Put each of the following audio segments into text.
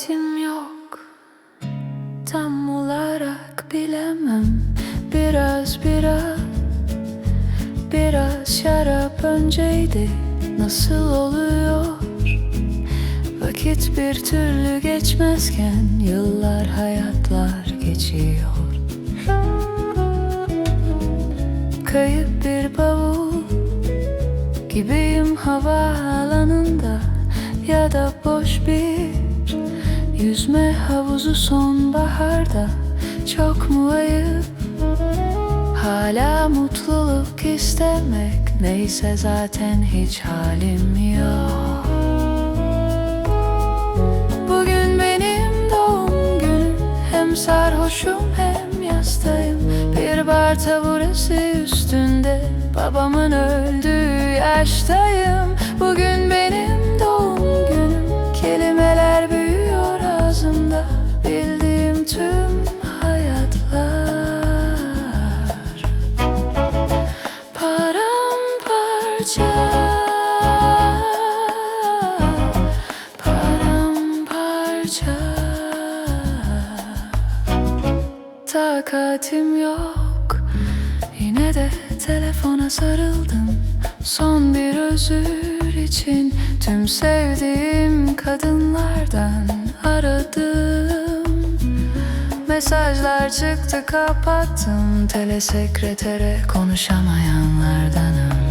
vaktim yok. Tam olarak bilemem. Biraz biraz Biraz şarap önceydi. Nasıl oluyor? Vakit bir türlü geçmezken Yıllar hayatlar geçiyor. Kayıp bir bavul Gibiyim havaalanında Ya da boş bir Yüzme havuzu sonbaharda Çok mu ayıp? Hala mutluluk istemek Neyse zaten hiç halim yok. Bugün benim doğum günüm Hem sarhoşum hem yastayım. Bir bar taburesi üstünde Babamın öldüğü yaştayım. Bugün benim doğum günüm Kelimeler büyüyor Paramparça Paramparça Takatim yok. Yine de telefona sarıldım. Son bir özür için Tüm sevdiğim kadınlardan aradım. Mesajlar çıktı kapattım. Telesekretere konuşamayanlardanım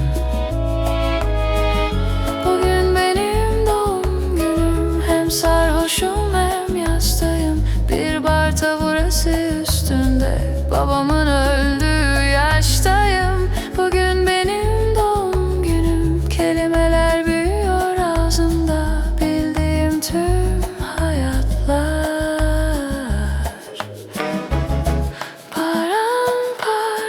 sarhoşum hem yastayım. Bir bar taburesi üstünde. Babamın öldüğü yaştayım. Bugün benim doğum günüm. Kelimeler büyüyor ağzımda. Bildiğim tüm hayatlar. Paramparça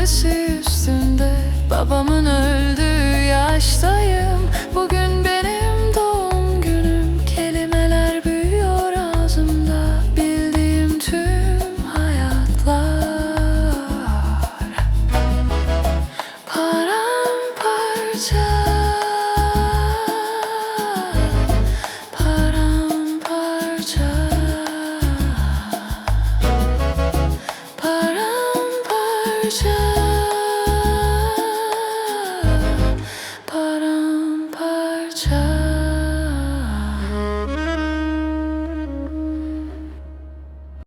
taburesi üstünde. Babamın öldüğü yaştayım 着